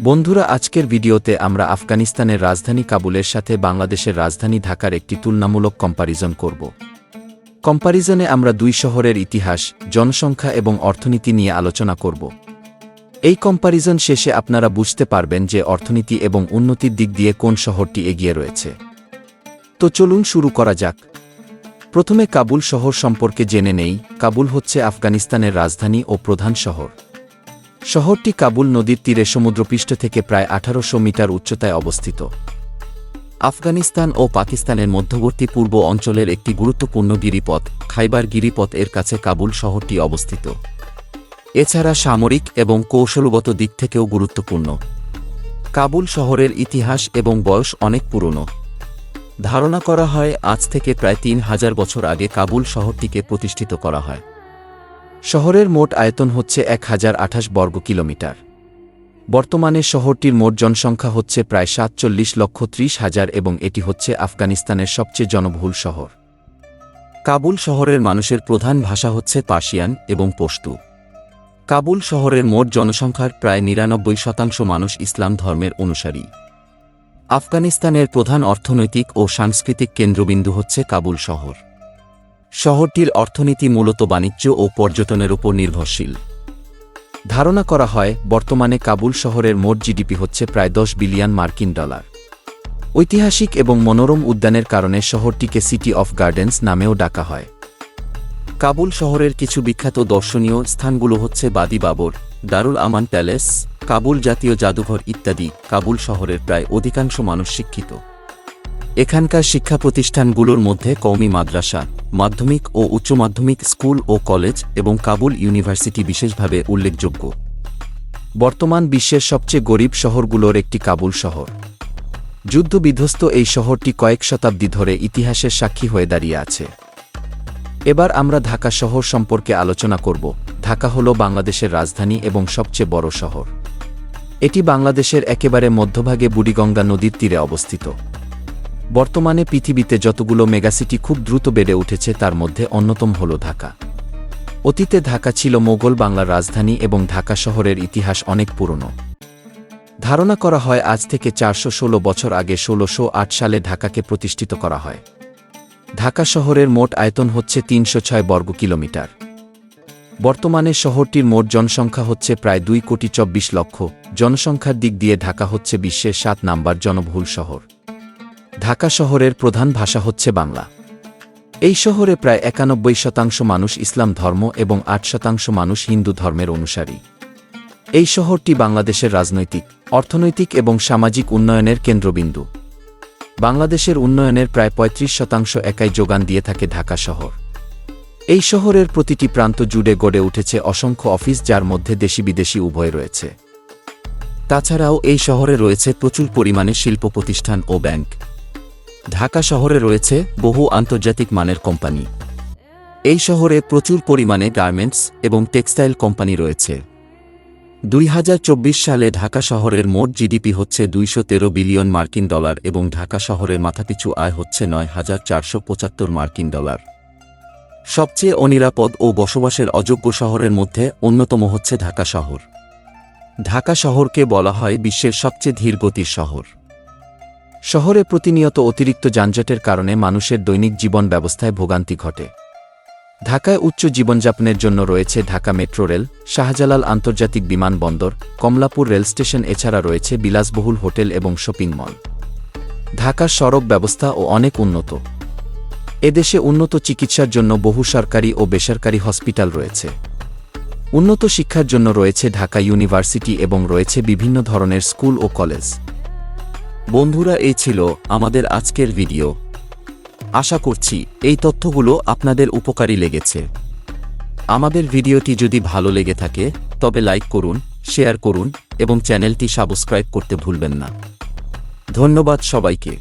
বন্ধুরা, আজকের ভিডিওতে আমরা আফগানিস্তানের রাজধানী কাবুলের সাথে বাংলাদেশের রাজধানী ঢাকার একটি তুলনামূলক কম্পারিজন করব। কম্পারিজনে আমরা দুই শহরের ইতিহাস, জনসংখ্যা এবং অর্থনীতি নিয়ে আলোচনা করব। এই কম্পারিজন শেষে আপনারা বুঝতে পারবেন যে অর্থনীতি এবং উন্নতির দিক দিয়ে কোন শহরটি এগিয়ে রয়েছে। তো চলুন শুরু করা যাক। প্রথমে কাবুল শহর সম্পর্কে জেনে নেই। কাবুল হচ্ছে আফগানিস্তানের রাজধানী ও প্রধান শহর। শহরটি কাবুল নদীর তীরে সমুদ্রপৃষ্ঠ থেকে প্রায় আঠারোশো মিটার উচ্চতায় অবস্থিত। আফগানিস্তান ও পাকিস্তানের মধ্যবর্তী পূর্ব অঞ্চলের একটি গুরুত্বপূর্ণ গিরিপথ, খাইবার গিরিপথ এর কাছে কাবুল শহরটি অবস্থিত। এছাড়া সামরিক এবং কৌশলগত দিক থেকেও গুরুত্বপূর্ণ। কাবুল শহরের ইতিহাস এবং বয়স অনেক পুরনো। ধারণা করা হয়, আজ থেকে প্রায় তিন হাজার বছর আগে কাবুল শহরটিকে প্রতিষ্ঠিত করা হয়। শহরের মোট আয়তন হচ্ছে এক হাজার আঠাশ বর্গ কিলোমিটার। বর্তমানে শহরটির মোট জনসংখ্যা হচ্ছে প্রায় সাতচল্লিশ লক্ষ ত্রিশ হাজার এবং এটি হচ্ছে আফগানিস্তানের সবচেয়ে জনবহুল শহর। কাবুল শহরের মানুষের প্রধান ভাষা হচ্ছে পার্সিয়ান এবং পশতু। কাবুল শহরের মোট জনসংখ্যার প্রায় নিরানব্বই শতাংশ মানুষ ইসলাম ধর্মের অনুসারী। আফগানিস্তানের প্রধান অর্থনৈতিক ও সাংস্কৃতিক কেন্দ্রবিন্দু হচ্ছে কাবুল শহর। শহরটির অর্থনীতি মূলত বাণিজ্য ও পর্যটনের উপর নির্ভরশীল। ধারণা করা হয়, বর্তমানে কাবুল শহরের মোট জিডিপি হচ্ছে প্রায় দশ বিলিয়ন মার্কিন ডলার। ঐতিহাসিক এবং মনোরম উদ্যানের কারণে শহরটিকে সিটি অফ গার্ডেন্স নামেও ডাকা হয়। কাবুল শহরের কিছু বিখ্যাত দর্শনীয় স্থানগুলো হচ্ছে বাদি বাবর, দারুল আমান প্যালেস, কাবুল জাতীয় জাদুঘর ইত্যাদি। কাবুল শহরের প্রায় অধিকাংশ মানুষ শিক্ষিত। এখানকার শিক্ষা প্রতিষ্ঠানগুলোর মধ্যে কওমি মাদ্রাসা মাধ্যমিক ও উচ্চ মাধ্যমিক স্কুল ও কলেজ এবং কাবুল ইউনিভার্সিটি বিশেষভাবে উল্লেখযোগ্য। বর্তমান বিশ্বের সবচেয়ে গরিব শহরগুলোর একটি কাবুল শহর। যুদ্ধবিধ্বস্ত এই শহরটি কয়েক শতাব্দী ধরে ইতিহাসের সাক্ষী হয়ে দাঁড়িয়ে আছে। এবার আমরা ঢাকা শহর সম্পর্কে আলোচনা করব। ঢাকা হল বাংলাদেশের রাজধানী এবং সবচেয়ে বড় শহর। এটি বাংলাদেশের একেবারে মধ্যভাগে বুড়িগঙ্গা নদীর তীরে অবস্থিত। বর্তমানে পৃথিবীতে যতগুলো মেগাসিটি খুব দ্রুত বেড়ে উঠেছে তার মধ্যে অন্যতম হল ঢাকা। অতীতে ঢাকা ছিল মোগল বাংলার রাজধানী এবং ঢাকা শহরের ইতিহাস অনেক পুরনো। ধারণা করা হয় আজ থেকে চারশো ষোলো বছর আগে ষোলোশো আট সালে ঢাকাকে প্রতিষ্ঠিত করা হয়। ঢাকা শহরের মোট আয়তন হচ্ছে তিনশো ছয় বর্গ কিলোমিটার। বর্তমানে শহরটির মোট জনসংখ্যা হচ্ছে প্রায় দুই কোটি চব্বিশ লক্ষ। জনসংখ্যার দিক দিয়ে ঢাকা হচ্ছে বিশ্বের সাত নাম্বার জনবহুল শহর। ঢাকা শহরের প্রধান ভাষা হচ্ছে বাংলা। এই শহরে প্রায় একানব্বই শতাংশ মানুষ ইসলাম ধর্ম এবং আট শতাংশ মানুষ হিন্দু ধর্মের অনুসারী। এই শহরটি বাংলাদেশের রাজনৈতিক, অর্থনৈতিক এবং সামাজিক উন্নয়নের কেন্দ্রবিন্দু। বাংলাদেশের উন্নয়নের প্রায় ৩৫ শতাংশ একাই যোগান দিয়ে থাকে ঢাকা শহর। এই শহরের প্রতিটি প্রান্ত জুড়ে গড়ে উঠেছে অসংখ্য অফিস যার মধ্যে দেশি বিদেশি উভয় রয়েছে। তাছাড়াও এই শহরে রয়েছে প্রচুর পরিমাণে শিল্প প্রতিষ্ঠান ও ব্যাংক। ঢাকা শহরে রয়েছে বহু আন্তর্জাতিক মানের কোম্পানি। এই শহরে প্রচুর পরিমাণে গার্মেন্টস এবং টেক্সটাইল কোম্পানি রয়েছে। দুই হাজার চব্বিশ সালে ঢাকা শহরের মোট জিডিপি হচ্ছে দুইশো তেরো বিলিয়ন মার্কিন ডলার এবং ঢাকা শহরের মাথাপিছু আয় হচ্ছে নয় হাজার চারশো পঁচাত্তর মার্কিন ডলার। সবচেয়ে অনিরাপদ ও বসবাসের অযোগ্য শহরের মধ্যে অন্যতম হচ্ছে ঢাকা শহর। ঢাকা শহরকে বলা হয় বিশ্বের সবচেয়ে ধীরগতির শহর। শহরে প্রতিনিয়ত অতিরিক্ত যানজটের কারণে মানুষের দৈনিক জীবন ব্যবস্থায় ভোগান্তি ঘটে। ঢাকায় উচ্চ জীবনযাপনের জন্য রয়েছে ঢাকা মেট্রো রেল, শাহজালাল আন্তর্জাতিক বিমানবন্দর কমলাপুর রেল স্টেশন, এছাড়া রয়েছে বিলাসবহুল হোটেল এবং শপিং মল। ঢাকার সড়ক ব্যবস্থা ও অনেক উন্নত। এদেশে উন্নত চিকিৎসার জন্য বহু সরকারি ও বেসরকারি হসপিটাল রয়েছে। উন্নত শিক্ষার জন্য রয়েছে ঢাকা ইউনিভার্সিটি এবং রয়েছে বিভিন্ন ধরনের স্কুল ও কলেজ। বন্ধুরা, এই ছিল আমাদের আজকের ভিডিও। আশা করছি এই তথ্যগুলো আপনাদের উপকারী লেগেছে। আমাদের ভিডিওটি যদি ভালো লেগে থাকে, তবে লাইক করুন, শেয়ার করুন এবং চ্যানেলটি সাবস্ক্রাইব করতে ভুলবেন না। ধন্যবাদ সবাইকে।